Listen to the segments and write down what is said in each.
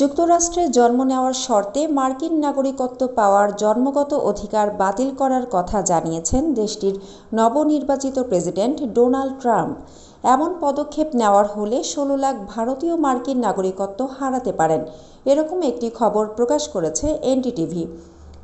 যুক্তরাষ্ট্রে জন্ম নেওয়ার শর্তে মার্কিন নাগরিকত্ব পাওয়ার জন্মগত অধিকার বাতিল করার কথা জানিয়েছেন দেশটির নবনির্বাচিত প্রেসিডেন্ট ডোনাল্ড ট্রাম্প। এমন পদক্ষেপ নেওয়ার হলে ষোলো লাখ ভারতীয় মার্কিন নাগরিকত্ব হারাতে পারেন, এরকম একটি খবর প্রকাশ করেছে এনডিটিভি।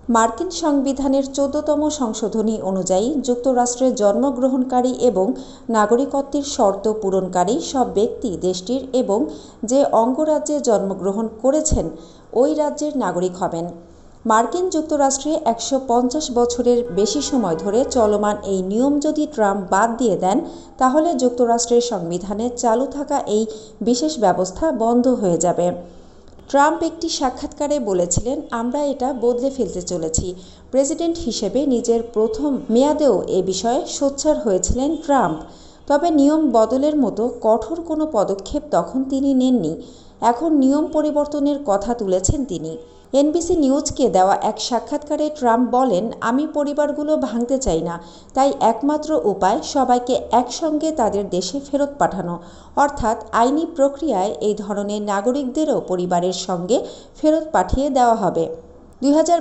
মার্কিন সংবিধানের চোদ্দতম সংশোধনী অনুযায়ী যুক্তরাষ্ট্রে জন্মগ্রহণকারী এবং নাগরিকত্বের শর্ত পূরণকারী সব ব্যক্তি দেশটির এবং যে অঙ্গরাজ্যে জন্মগ্রহণ করেছেন, ওই রাজ্যের নাগরিক হবেন। মার্কিন যুক্তরাষ্ট্রে একশো পঞ্চাশ বছরের বেশি সময় ধরে চলমান এই নিয়ম যদি ট্রাম্প বাদ দিয়ে দেন, তাহলে যুক্তরাষ্ট্রের সংবিধানে চালু থাকা এই বিশেষ ব্যবস্থা বন্ধ হয়ে যাবে। ট্রাম্প একটি সাক্ষাৎকারে বলেছিলেন, আমরা এটা বদলে ফেলতে চলেছি। প্রেসিডেন্ট হিসেবে নিজের প্রথম মেয়াদেও এ বিষয়ে সোচ্চার হয়েছিলেন ট্রাম্প। তবে নিয়ম বদলের মতো কঠোর কোনো পদক্ষেপ তখন তিনি নেননি। এখন নিয়ম পরিবর্তনের কথা তুলেছেন তিনি। এনবিসি নিউজকে দেওয়া এক সাক্ষাৎকারে ট্রাম্প বলেন, আমি পরিবারগুলো ভাঙতে চাই না। তাই একমাত্র উপায় সবাইকে একসঙ্গে তাদের দেশে ফেরত পাঠানো। অর্থাৎ আইনি প্রক্রিয়ায় এই ধরনের নাগরিকদেরও পরিবারের সঙ্গে ফেরত পাঠিয়ে দেওয়া হবে।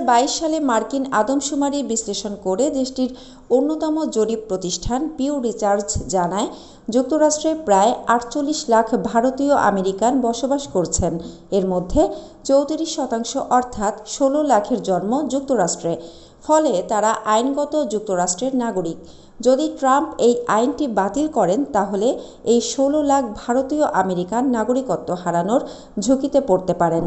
বাইশ সালে মার্কিন আদমশুমারি বিশ্লেষণ করে দেশটির অন্যতম জরিপ প্রতিষ্ঠান পিউ রিসার্চ জানায়, যুক্তরাষ্ট্রে প্রায় আটচল্লিশ লাখ ভারতীয় আমেরিকান বসবাস করছেন। এর মধ্যে চৌত্রিশ শতাংশ অর্থাৎ ষোলো লাখের জন্ম যুক্তরাষ্ট্রে। ফলে তারা আইনগত যুক্তরাষ্ট্রের নাগরিক। যদি ট্রাম্প এই আইনটি বাতিল করেন, তাহলে এই ষোলো লাখ ভারতীয় আমেরিকান নাগরিকত্ব হারানোর ঝুঁকিতে পড়তে পারেন।